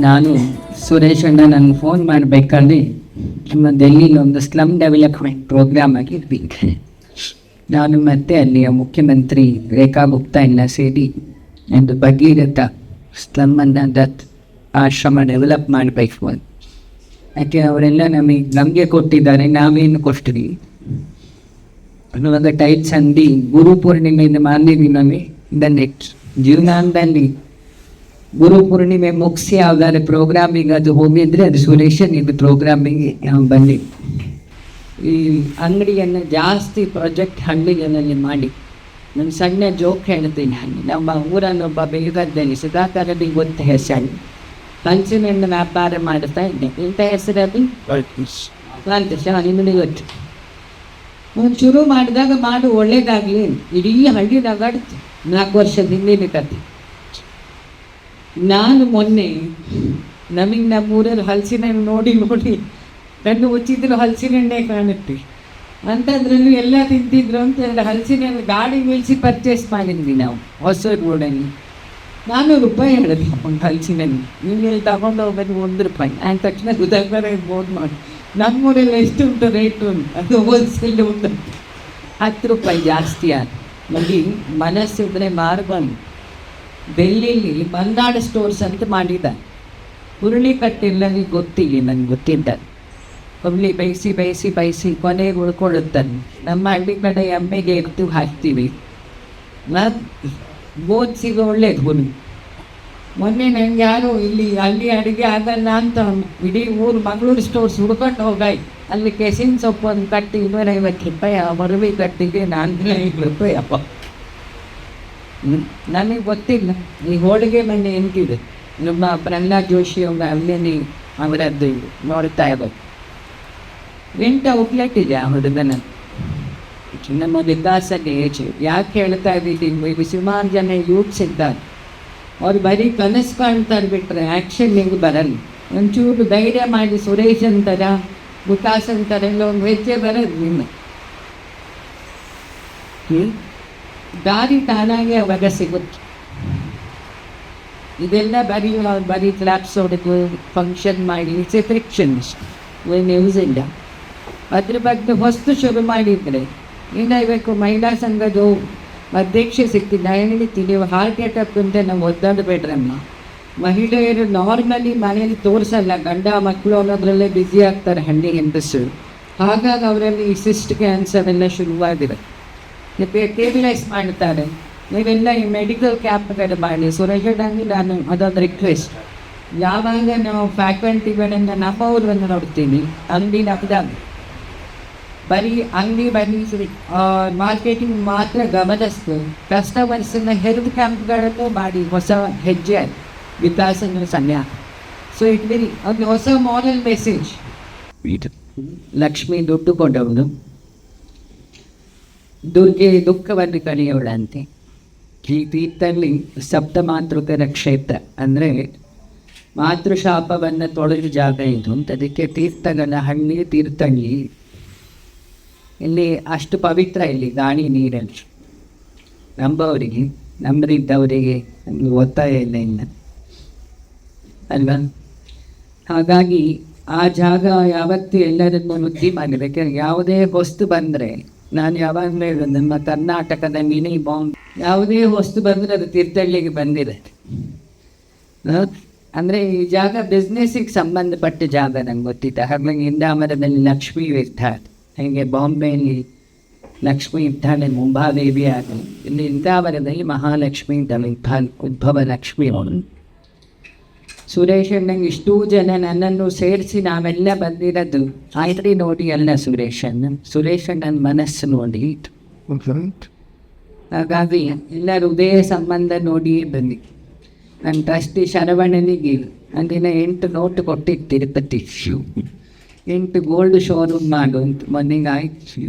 ನಾನು ಸುರೇಶ್ ಅಣ್ಣ ನನಗೆ ಫೋನ್ ಮಾಡಬೇಕಾದ್ರೆ ನಮ್ಮ ಡೆಲ್ಲಿಲಿ ಒಂದು ಸ್ಲಮ್ ಡೆವಲಪ್ಮೆಂಟ್ ಪ್ರೋಗ್ರಾಮ್ ಆಗಿದ್ವಿ ನಾನು ಮತ್ತೆ ಅಲ್ಲಿಯ ಮುಖ್ಯಮಂತ್ರಿ ರೇಖಾ ಗುಪ್ತಾ ಎಲ್ಲ ಸೇರಿ ಒಂದು ಭಗೀರಥ ಸ್ಲಮ್ಮನ್ನು ದತ್ ಆಶ್ರಮ ಡೆವಲಪ್ ಮಾಡಬೇಕು ಅಂತ. ಯಾಕೆ ಅವರೆಲ್ಲ ನಮಗೆ ನಮಗೆ ಕೊಟ್ಟಿದ್ದಾರೆ, ನಾವೇನು ಕೊಟ್ಟಿವಿ ಅನ್ನುವಾಗ ಟೈಟ್ಸ್ ಅಂದಿ ಗುರು ಪೂರ್ಣಿಮೆಯಿಂದ ಮಾಡಿದ್ವಿ ನಮಗೆ ಇದನ್ನೇ ಜೀವನಾಂಗದಲ್ಲಿ ಗುರು ಪೂರ್ಣಿಮೆ ಮುಗಿಸಿ ಯಾವ್ದಾದ್ರು ಪ್ರೋಗ್ರಾಮಿಂಗ್ ಅದು ಹೋಗಿದ್ರೆ ಅದು ಸುರೇಶನ್ ಇದು ಪ್ರೋಗ್ರಾಮಿಗೆ ಬನ್ನಿ. ಈ ಅಂಗಡಿಯನ್ನು ಜಾಸ್ತಿ ಪ್ರಾಜೆಕ್ಟ್ ಹಳ್ಳಿಗಳಲ್ಲಿ ಮಾಡಿ. ನನ್ನ ಸಣ್ಣ ಜೋಕ್ ಹೇಳ್ತೀನಿ ಹಣ್ಣು ನಮ್ಮ ಊರನ್ನೊಬ್ಬ ಬೇಗದ್ದೇನೆ ಸುಧಾಕರಲ್ಲಿ ಗೊತ್ತ ಹೆಸರು. ಪಂಚಿನಿಂದ ವ್ಯಾಪಾರ ಮಾಡ್ತಾ ಇದ್ದೆ. ಇಂಥ ಹೆಸರಲ್ಲಿ ನಿಮಗೆ ಗೊತ್ತು. ಒಂದು ಶುರು ಮಾಡಿದಾಗ ಮಾಡು ಒಳ್ಳೇದಾಗಲಿ ಇಡೀ ಹಳ್ಳಿ ನಗಾಡ್ತು. ನಾಲ್ಕು ವರ್ಷದಿಂದ ಹಿಂದಿನ ಕತೆ. ನಾನು ಮೊನ್ನೆ ನಮಗೆ ನಮ್ಮ ಊರಲ್ಲಿ ಹಲಸಿನ ನೋಡಿ ನೋಡಿ ಕಣ್ಣು ಹಲಸಿನ ಎಣ್ಣೆ ಕಾಣುತ್ತೆ. ಅಂಥದ್ರಲ್ಲೂ ಎಲ್ಲ ತಿಂತಿದ್ರು ಅಂತ ಹೇಳಿ ಹಲಸಿನ ಹಣ್ಣು ಗಾಡಿ ಬೀಳಿಸಿ ಪರ್ಚೇಸ್ ಮಾಡಿದ್ವಿ ನಾವು ಹೊಸ ರೋಡಲ್ಲಿ ನಾನ್ನೂರು ರೂಪಾಯಿ ಹೇಳಿದ್ವಿ ಒಂದು ಹಲಸಿನ ಹಣ್ಣು ನೀವು ಇಲ್ಲಿ ತಗೊಂಡು ಹೋಗೋದು ಒಂದು ರೂಪಾಯಿ. ಆದ ತಕ್ಷಣ ಉದಾಹರಣೆ ಬೋರ್ಡ್ ಮಾಡಿ. ನಮ್ಮೂರಲ್ಲಿ ಎಷ್ಟು ಉಂಟು ರೇಟು ಅದು ಹೋಲ್ಸೇಲ್ ಉಂಟು. ಹತ್ತು ರೂಪಾಯಿ ಜಾಸ್ತಿ ಆದ ನೋಡಿ ಮನಸ್ಸಿದ್ರೆ ಮಾರ್ಬಂದು ಬೆಳ್ಳಿಲಿ ಮಲ್ನಾಡು ಸ್ಟೋರ್ಸ್ ಅಂತ ಮಾಡಿದ ಹುರುಳಿ ಕಟ್ಟಿಲ್ಲಲ್ಲಿ ಗೊತ್ತಿಲ್ಲ ನನಗೆ ಗೊತ್ತಿದ್ದ ಹುರುಳಿ ಬೇಯಿಸಿ ಬೇಯಿಸಿ ಬೇಯಿಸಿ ಕೊನೆಗೆ ಉಳ್ಕೊಳ್ಳುತ್ತಾನೆ. ನಮ್ಮ ಹಳ್ಳಿ ಕಡೆ ಎಮ್ಮೆಗೆ ಎತ್ತು ಹಾಕ್ತೀವಿ. ಗೋಧಿಸಿಗೆ ಒಳ್ಳೇದು ಹುಲಿ ಮೊನ್ನೆ ನಂಗೆ ಯಾರು ಇಲ್ಲಿ ಅಲ್ಲಿ ಅಡುಗೆ ಆಗಲ್ಲ ಅಂತ ಇಡೀ ಊರು ಮಂಗಳೂರು ಸ್ಟೋರ್ಸ್ ಹುಡ್ಕೊಂಡು ಹೋಗಾಯ್. ಅಲ್ಲಿ ಕೆಸಿನ ಸೊಪ್ಪು ಒಂದು ಕಟ್ಟಿ ಇನ್ನೂರೈವತ್ತು ರೂಪಾಯಿ ಮರುವಿ ಕಟ್ಟಿಗೆ ನಾನು ಐದು ರೂಪಾಯಿ ಅಪ್ಪ. ನನಗೆ ಗೊತ್ತಿಲ್ಲ. ಈ ಹೋಳಿಗೆ ಮನೆ ಎಂತಿದೆ? ನಮ್ಮ ಪ್ರಹ್ಲಾದ್ ಜೋಶಿ ಅವರ ಅಲ್ಲೇನೆ ಅವರದ್ದು ನೋಡ್ತಾ ಇರೋದು ಎಂಟು ಔಟ್ಲೆಟ್ ಇದೆ ಆ ಹುಡುಗನ? ನಮ್ಮ ವಿಕಾಸಕ್ಕೆ ಏಜ್. ಯಾಕೆ ಹೇಳ್ತಾ ಇದ್ದೀವಿ ಸುಮಾರು ಜನ ಯೂತ್ಸ್ ಇದ್ದಾರೆ ಅವ್ರು ಬರೀ ಕನಸು ಕಾಣ್ತಾರೆ ಬಿಟ್ಟರೆ ಆ್ಯಕ್ಷನ್ ನಿಮ್ಗೆ ಬರಲ್ಲ. ಒಂಚೂರು ಧೈರ್ಯ ಮಾಡಿ ಸುರೇಶ್ ಅಂತಾರ, ವಿಕಾಸ್ ಅಂತಾರೆ, ಎಲ್ಲ ಒಂದು ಹೆಜ್ಜೆ ಬರೋದು ನಿಮ್ಮ? ದಾರಿ ತಾನಾಗೆ ಅವಾಗ ಸಿಗುತ್ತೆ. ಇದೆಲ್ಲ ಬರೀ ಬರೀ ಕ್ಲಾಪ್ಸ್ ಹೊಡೆದು ಫಂಕ್ಷನ್ ಮಾಡಿ ಇಟ್ಸ್ ಎ ಇಷ್ಟು ನ್ಯೂಸ್ ಇಲ್ಲ. ಅದ್ರ ಬಗ್ಗೆ ಹೊಸ್ತು ಶುರು ಮಾಡಿದರೆ ಏನಾಗಬೇಕು ಮಹಿಳಾ ಸಂಘದ ಅಧ್ಯಕ್ಷೆ ಸಿಕ್ತಿದ್ದ ಹೇಳ್ತೀನಿ ಹಾರ್ಟ್ ಅಟ್ಯಾಕ್ ಅಂತ ನಾವು ಒದ್ದಾಡಬೇಡ್ರಮ್ಮ ಮಹಿಳೆಯರು ನಾರ್ಮಲಿ ಮನೆಯಲ್ಲಿ ತೋರಿಸಲ್ಲ, ಗಂಡ ಮಕ್ಕಳು ಅನ್ನೋದ್ರಲ್ಲೇ ಬ್ಯುಸಿ ಆಗ್ತಾರೆ ಹಳ್ಳಿ ಹೆಂಡಸರು ಹಾಗಾಗಿ ಅವರಲ್ಲಿ ಸಿಸ್ಟ್ ಕ್ಯಾನ್ಸರ್ ಎಲ್ಲ ಶುರುವಾಗಿದೆ. ಸ್ಟೇಬಿಲೈಸ್ ಮಾಡ್ತಾರೆ. ನೀವೆಲ್ಲ ಈ ಮೆಡಿಕಲ್ ಕ್ಯಾಂಪ್ಗಳು ಮಾಡಿ. ಸುರೇಶನಲ್ಲಿ ನಾನು ಅದೊಂದು ರಿಕ್ವೆಸ್ಟ್ ಯಾವಾಗ ನಾವು ಫ್ಯಾಕಲ್ಟಿಗಳನ್ನು ಊರನ್ನು ನೋಡ್ತೀನಿ ಅಂಗಡಿ ನಮ್ದಾಗ ಬರೀ ಅಂಗಡಿ ಬರೀ ಮಾರ್ಕೆಟಿಂಗ್ ಮಾತ್ರ ಗಮನಿಸ್ತು. ಕಸ್ಟಮರ್ಸನ್ನ ಹೆಲ್ತ್ ಕ್ಯಾಂಪ್ಗಳನ್ನು ಮಾಡಿ ಹೊಸ ಹೆಜ್ಜೆ ವಿಕಾಸನ ಸನ್ಯ ಸೊ ಇಟ್ ವೆರಿ ಒಂದು ಹೊಸ ಮಾರಲ್ ಮೆಸೇಜ್ ಲಕ್ಷ್ಮಿ ದುಡ್ಡು ಕೊಡವನು ದುರ್ಗೆ ದುಃಖವನ್ನು ಕಲಿಯೋಳಂತೆ ಈ ತೀರ್ಥಲ್ಲಿ ಸಪ್ತ ಮಾತೃಕರ ಕ್ಷೇತ್ರ ಅಂದರೆ ಮಾತೃಶಾಪವನ್ನು ತೊಳೆದು ಜಾಗ ಇದು ಅಂತ. ಅದಕ್ಕೆ ತೀರ್ಥಗಳ ಹಳ್ಳಿ ತೀರ್ಥಹಳ್ಳಿ. ಇಲ್ಲಿ ಅಷ್ಟು ಪವಿತ್ರ ಇಲ್ಲಿ ಗಾಳಿ ನೀರಲ್ಲಿ. ನಂಬವರಿಗೆ ನಂಬರಿದ್ದವರಿಗೆ ನಮಗೆ ಒತ್ತಾಯ ಇಲ್ಲ ಇಲ್ಲ ಅಲ್ವಾ? ಹಾಗಾಗಿ ಆ ಜಾಗ ಯಾವತ್ತೂ ಎಲ್ಲರನ್ನೂ ಬುದ್ಧಿ ಮಾಡಿದೆ ಯಾಕೆಂದ್ರೆ ಯಾವುದೇ ವಸ್ತು ಬಂದರೆ ನಾನು ಯಾವಾಗಲೂ ಹೇಳೋದು ನಮ್ಮ ಕರ್ನಾಟಕದ ಮಿನಿ ಬಾಂಬ್. ಯಾವುದೇ ವಸ್ತು ಬಂದರೆ ಅದು ತೀರ್ಥಹಳ್ಳಿಗೆ ಬಂದಿದೆ. ಅಂದರೆ ಈ ಜಾಗ ಬಿಸ್ನೆಸ್ಸಿಗೆ ಸಂಬಂಧಪಟ್ಟ ಜಾಗ ನಂಗೆ ಗೊತ್ತಿತ್ತು. ಹಾಗಾಗಿ ಇಂದಾಮರದಲ್ಲಿ ಲಕ್ಷ್ಮಿ ಹಾಗೆ ಬಾಂಬೆಯಲ್ಲಿ ಲಕ್ಷ್ಮಿ ಇರ್ತಾಳೆ ಮುಂಬಾದೇವಿ ಆಗಲಿ ಇಲ್ಲಿ ಇಂದಾಮರದಲ್ಲಿ ಮಹಾಲಕ್ಷ್ಮಿ ಇದ್ದಾಳೆ ಉದ್ಭವ ಲಕ್ಷ್ಮಿ. ಅವಳು ಸುರೇಶ್ ನಂಗೆ ಇಷ್ಟೂ ಜನ ನನ್ನನ್ನು ಸೇರಿಸಿ ನಾವೆಲ್ಲ ಬಂದಿರೋದು. ಆಯ್ತು ನೋಡಿ ಅಲ್ಲ ಸುರೇಶಣ್ಣ ಸುರೇಶ್ ನನ್ನ ಮನಸ್ಸು ನೋಡಿ. ಹಾಗಾಗಿ ಎಲ್ಲ ಹೃದಯ ಸಂಬಂಧ ನೋಡಿ ಬನ್ನಿ. ನನ್ನ ಟ್ರಸ್ಟಿ ಶರವಣನಿಗೆ ಅಂದಿನ ಎಂಟು ನೋಟು ಕೊಟ್ಟಿದ್ದು ತಿರುಪತಿ ಎಂಟು ಗೋಲ್ಡ್ ಶೋರೂಮ್ ಮಾಡು ಅಂತ ಮೊನ್ನೆಗೆ ಆಯ್ತು.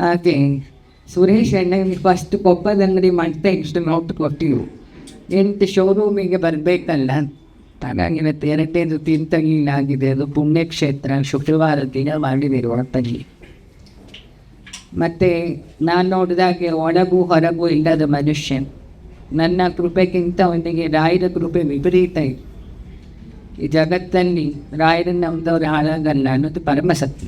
ಹಾಗೆ ಸುರೇಶ್ ಅಣ್ಣನಿಗೆ ಫಸ್ಟ್ ಕೊಪ್ಪದಂಗಡಿ ಮಾಡ್ತಾ ಇಷ್ಟು ನೋಟು ಕೊಟ್ಟಿವು ಎಂಟು ಶೋರೂಮಿಗೆ ಬರಬೇಕಲ್ಲ ಹಾಗಾಗಿ ಎರಡನೇದು ತೀರ್ಥಗಿಲಾಗಿದೆ ಅದು ಪುಣ್ಯಕ್ಷೇತ್ರ. ಶುಕ್ರವಾರ ದಿನ ಮಾಡಿದಿರುವ ತಂಗಿ ಮತ್ತು ನಾನು ನೋಡಿದಾಗೆ ಒಳಗು ಹೊರಗು ಇಲ್ಲದ ಮನುಷ್ಯ. ನನ್ನ ಕೃಪೆಗಿಂತ ಅವನಿಗೆ ರಾಯರ ಕೃಪೆ ವಿಪರೀತ ಇದೆ. ಈ ಜಗತ್ತಲ್ಲಿ ರಾಯರನ್ನ ನಮ್ದವ್ರು ಹಾಳಾಗಲ್ಲ ಅನ್ನೋದು ಪರಮಸತ್ಯ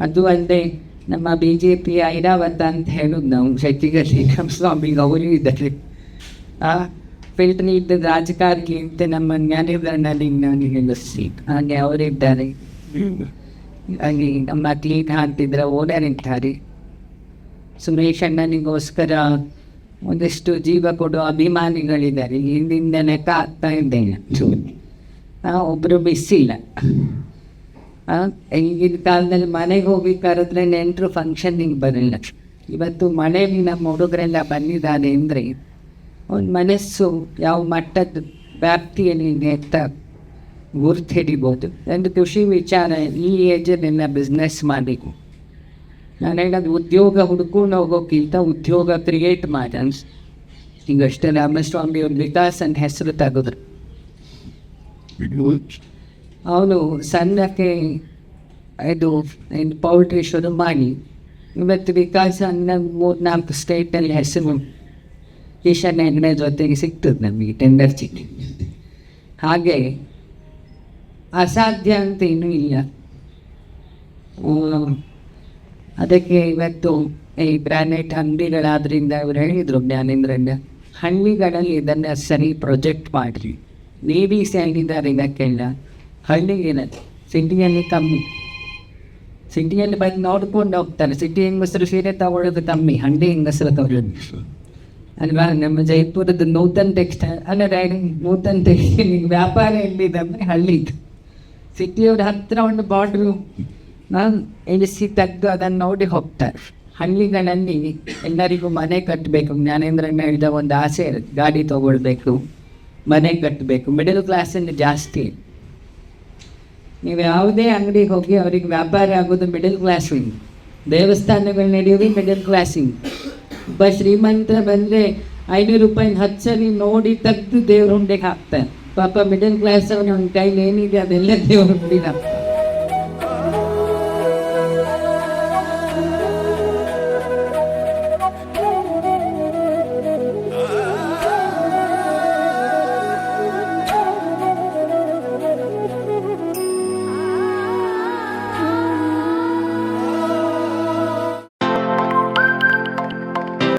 ಅದು ಅಲ್ಲದೆ ನಮ್ಮ ಬಿ ಜೆ ಪಿ ಐರಾವತ ಅಂತ ಹೇಳೋದು ನಾವು ಶ್ರೀರಾಮ ಸ್ವಾಮಿಗೆ ಅವರು ಇದ್ದಾರೆ. ಆ ಫಿಲ್ಟರ್ ಇದ್ದ ರಾಜಕಾರಣಿ ಅಂತ ನಮ್ಮ ಜ್ಞಾನಿಗಳಲ್ಲಿ ನಾನು ಹೇಳಿಸಿ ಹಾಗೆ ಅವರಿದ್ದಾರೆ ಹಾಗೆ ನಮ್ಮ ಕ್ಲೀನ್ ಹಾಕ್ತಿದ್ರೆ ನಿಂತಾರೆ ಸುರೇಶ್ ಅಣ್ಣನಿಗೋಸ್ಕರ ಒಂದಿಷ್ಟು ಜೀವ ಕೊಡುವ ಅಭಿಮಾನಿಗಳಿದ್ದಾರೆ. ಹಿಂದಿಂದ ಲೆಕ್ಕ ಆಗ್ತಾ ಇದ್ದೇನೆ ಇಲ್ಲ ಆ, ಈಗಿನ ಕಾಲದಲ್ಲಿ ಮನೆಗೆ ಹೋಗಿ ಕರೆದ್ರೆ ನೆಂಟರು ಫಂಕ್ಷನ್ನಿಗೆ ಬರಲ್ಲ. ಇವತ್ತು ಮನೆಯಲ್ಲಿ ನಮ್ಮ ಹುಡುಗರೆಲ್ಲ ಬಂದಿದ್ದಾರೆ ಅಂದರೆ ಒಂದು ಮನಸ್ಸು ಯಾವ ಮಟ್ಟದ ವ್ಯಾಪ್ತಿಯಲ್ಲಿ ಅಂತ ಗುರ್ತು ಹಿಡಿಬೋದು. ಒಂದು ಖುಷಿ ವಿಚಾರ ಈ ಏಜಲ್ಲೆಲ್ಲ ಬಿಸ್ನೆಸ್ ಮಾಡಬೇಕು. ನಾನು ಹೇಳೋದು ಉದ್ಯೋಗ ಹುಡ್ಕೊಂಡು ಹೋಗೋಕ್ಕಿಂತ ಉದ್ಯೋಗ ಕ್ರಿಯೇಟ್ ಮಾಡಿ. ಅನ್ಸ್, ಈಗ ಅಷ್ಟೇ ರಾಮಸ್ವಾಮಿ ಅವ್ರ ವಿಕಾಸ್ ಅಂತ ಹೆಸರು ತೆಗೆದ್ರು. ಅವನು ಸಣ್ಣಕ್ಕೆ ಇದು ಪೌಲ್ಟ್ರಿ ಶುರು ಮಾಡಿ. ಇವತ್ತು ವಿಕಾಸ್ ಅನ್ನೋ ಮೂರ್ನಾಲ್ಕು ಸ್ಟೇಟಲ್ಲಿ ಹೆಸರು ಕಿಶನ್ ಹೆಗ್ಡೆ ಜೊತೆಗೆ ಸಿಗ್ತದೆ ನಮಗೆ ಟೆಂಡರ್ ಚೀಟಿ ಹಾಗೆ ಅಸಾಧ್ಯ ಅಂತ ಏನೂ ಇಲ್ಲ. ಅದಕ್ಕೆ ಇವತ್ತು ಈ ಗ್ರಾನೈಟ್ ಅಂಗಡಿಗಳಾದ್ರಿಂದ ಇವ್ರು ಹೇಳಿದರು ಜ್ಞಾನೇಂದ್ರಣ್ಣ, ಹಳ್ಳಿಗಳಲ್ಲಿ ಇದನ್ನು ಸರಿ ಪ್ರೊಜೆಕ್ಟ್ ಮಾಡಿರಿ ನೇವಿ ಸೇರಿದ್ದಾರೆ ಇದಕ್ಕೆಲ್ಲ. ಹಳ್ಳಿಗಿರೋದು ಸಿಟಿಯಲ್ಲಿ ಕಮ್ಮಿ. ಸಿಟಿಯಲ್ಲಿ ಬಂದು ನೋಡ್ಕೊಂಡು ಹೋಗ್ತಾರೆ. ಸಿಟಿ ಹೆಂಗಸರು ಸೀರೆ ತಗೊಳ್ಳೋದು ಕಮ್ಮಿ, ಹಳ್ಳಿ ಹೆಂಗಸರು ತಗೊಳ್ಳೋದು. ಅಲ್ವಾ? ನಮ್ಮ ಜೈಪುರದ ನೂತನ್ ಟೆಕ್ಸ್ಟೈಲ್ ಅಲ್ಲ ನೂತನ್ ಟೆಕ್ಸ್ಟೈಲ್ ವ್ಯಾಪಾರ ಎಲ್ಲಿದೆ? ಅಂದರೆ ಹಳ್ಳಿದು. ಸಿಟಿಯವ್ರ ಹತ್ರ ಒಂದು ಬಾರ್ಡ್ರು ಇಳಿಸಿ ತೆಗೆದು ಅದನ್ನು ನೋಡಿ ಹೋಗ್ತಾರೆ. ಹಳ್ಳಿಗಳಲ್ಲಿ ಎಲ್ಲರಿಗೂ ಮನೆ ಕಟ್ಟಬೇಕು ಜ್ಞಾನೇಂದ್ರಣ್ಣ ಹೇಳಿದ ಒಂದು ಆಸೆ ಇರುತ್ತೆ. ಗಾಡಿ ತಗೊಳ್ಬೇಕು, ಮನೆ ಕಟ್ಟಬೇಕು ಮಿಡಲ್ ಕ್ಲಾಸಲ್ಲಿ ಜಾಸ್ತಿ. ನೀವು ಯಾವುದೇ ಅಂಗಡಿಗೆ ಹೋಗಿ ಅವ್ರಿಗೆ ವ್ಯಾಪಾರ ಆಗೋದು ಮಿಡಲ್ ಕ್ಲಾಸಿಂಗ್ ದೇವಸ್ಥಾನಗಳು ನಡೆಯೋದು ಮಿಡಲ್ ಕ್ಲಾಸಿಂಗ್ ಒಬ್ಬ ಶ್ರೀಮಂತ ಬಂದರೆ ಐನೂರು ರೂಪಾಯಿ ಹತ್ತು ನೋಡಿ ತೆಗೆದು ದೇವ್ರ ಹುಂಡೆಗೆ ಹಾಕ್ತಾರೆ ಪಾಪ ಮಿಡಲ್ ಕ್ಲಾಸ್ ಅವ್ನ ಕೈಲಿ ಏನಿದೆ ಅದೆಲ್ಲ ದೇವ್ರ ಹುಂಡಿಗೆ